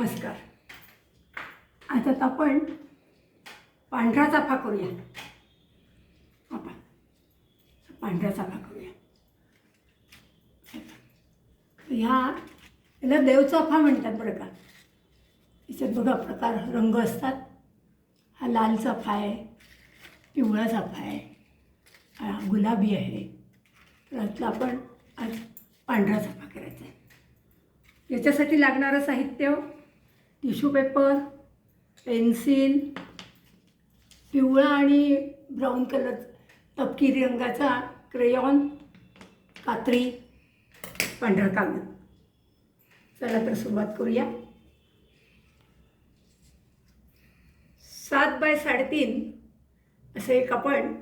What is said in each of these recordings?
नमस्कार. आज आता आपण पांढरा चाफा करूया. आपण. पांढरा चाफा करूया. ह्या याला देवचाफा म्हणतात बरं का. याच्यात बघा प्रकार रंग असतात. हा लाल चाफा आहे पिवळा चाफा आहे हा गुलाबी आहे. तर यातला आपण आज पांढरा चाफा करायचा आहे. याच्यासाठी लागणारं साहित्य टिश्यू पेपर पेन्सिल पिवळा आणि ब्राऊन कलर तपकिरी रंगाचा क्रेयॉन कात्री पांढरा कागद. चला तर सुरुवात करूया. सात बाय साडेतीन असं एक आपण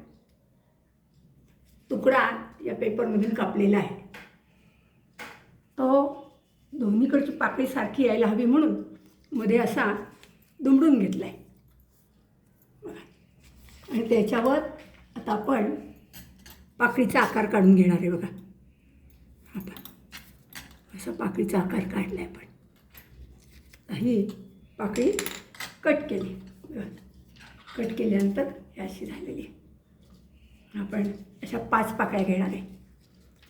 तुकडा या पेपरमधून कापलेला आहे. तो दोन्हीकडची पाकळी सारखी यायला हवी म्हणून मध्ये असा दुमडून घेतला आहे बघा. आणि त्याच्यावर आता आपण पाकळीचा आकार काढून घेणार आहे बघा. आता असा पाकळीचा आकार काढला आहे आपण ही पाकळी कट केली. बघा. कट केल्यानंतर ही अशी झालेली आहे. आपण अशा पाच पाकळ्या घेणार आहे.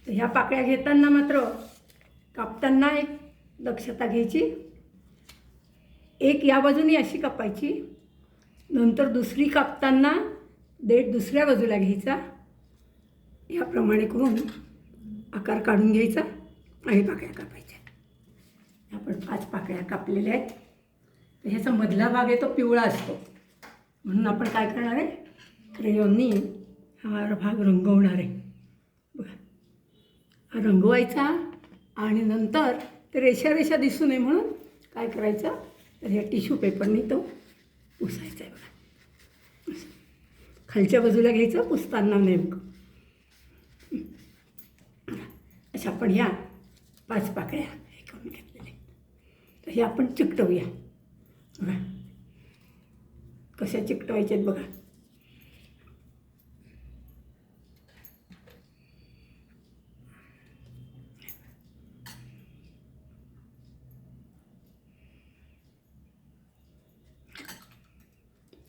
तर ह्या पाकळ्या घेताना मात्र कापताना एक दक्षता घ्यायची एक या बाजूने अशी कापायची नंतर दुसरी कापताना देठ दुसऱ्या बाजूला घ्यायचा. याप्रमाणे करून आकार काढून घ्यायचा. आणि पाकळ्या कापायच्या. आपण पाच पाकळ्या कापलेल्या आहेत. तर ह्याचा मधला भाग आहे तो पिवळा असतो. म्हणून आपण काय करणार आहे? क्रेयॉननी हा भाग रंगवणार आहे. बघा. रंगवायचा आणि नंतर ते रेषा रेषा दिसू नये म्हणून काय करायचं? तर ह्या टिश्यू पेपरने तो. पुसायचा आहे बघा. खालच्या बाजूला घ्यायचं पुसताना नेमकं. अशा आपण ह्या पाच पाकळ्या हे करून घेतलेल्या तर हे आपण चिकटवूया. बघा. कशा चिकटवायच्या आहेत बघा.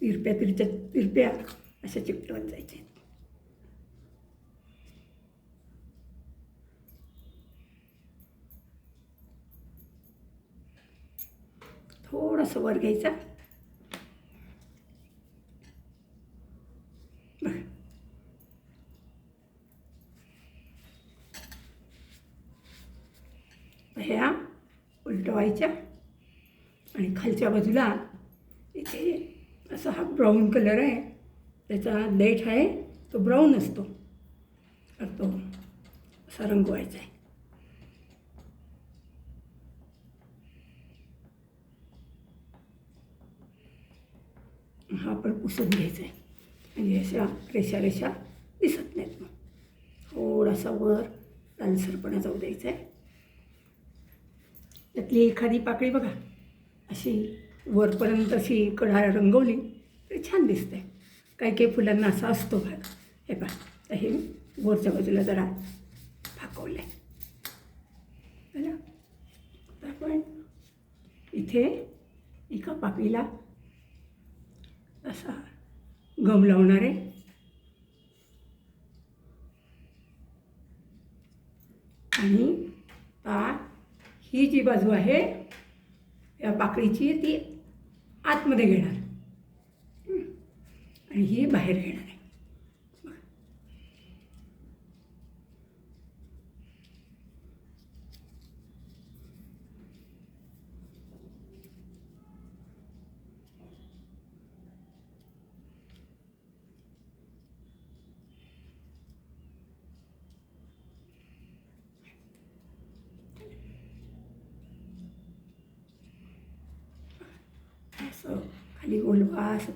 तिरप्या तिरच्या तिरप्या अशा चिकटवत जायच्या थोडंसं वर घ्यायचा. ह्या उलटवायच्या आणि खालच्या बाजूला इथे असा हा ब्राऊन कलर आहे. त्याचा देठ आहे तो ब्राऊन असतो. तर तो असा रंगवायचा आहे. हा पण पुसून घ्यायचा आहे. म्हणजे अशा रेषा रेषा दिसत नाहीत मग. थोडासा वर लालसरपणा जाऊ द्यायचा आहे. त्यातली एखादी पाकळी बघा. अशी वरपर्यंत अशी कढा रंगवली तर छान दिसते काही काही फुलांना असा असतो भाग हे पहा. तर हे वरच्या बाजूला जरा फाकवलं आहे तर आपण इथे एका पापीला असा गम लावणार आहे. आणि आता ही जी बाजू आहे या पाकळीची ती आतमध्ये घेणार. आणि ही बाहेर घेणार आहे बघा. असं खाली गोलवा असं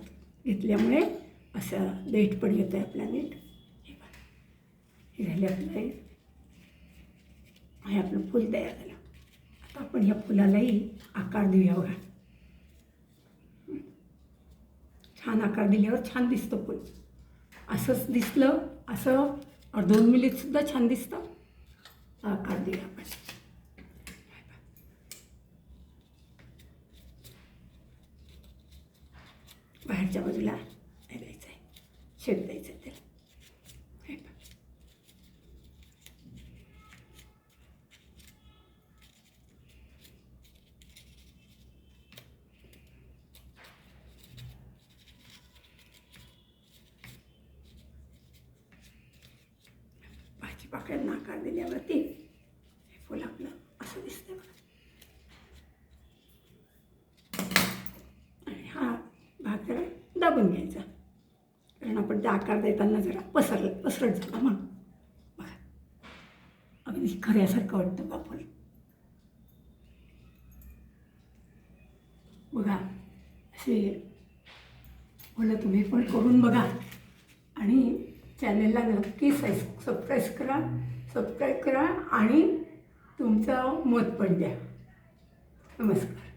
घेतल्यामुळे असं देठ पण येतं आहे आपला नीट. हे पहा. हे झाले आपलं. हे आपलं फूल तयार झालं. आता आपण ह्या फुलालाही आकार देऊया बघा. छान आकार दिल्यावर छान दिसतं फूल. असंच दिसलं असं और दोन मिनिट सुद्धा छान दिसतं. आकार देऊया आपण. बाहेरच्या बाजूला. हे द्यायचं आहे शेप द्यायचं आहे त्याला भाजी पाकळ्यांना आकार दिल्यावरती हे फुल आपलं असं दिसतं बघा आणि हा भाग जरा दाबून घ्यायचा कारण आपण त्या आकार देताना जरा पसरलं पसरट झाला म्हणून. बघा. अगदी खऱ्यासारखं वाटतं बा बघा असे फुलं तुम्ही पण करून बघा. आणि चॅनलला नक्की सबस्क्राईब करा सबस्क्राईब करा आणि तुमचं मत पण द्या. नमस्कार.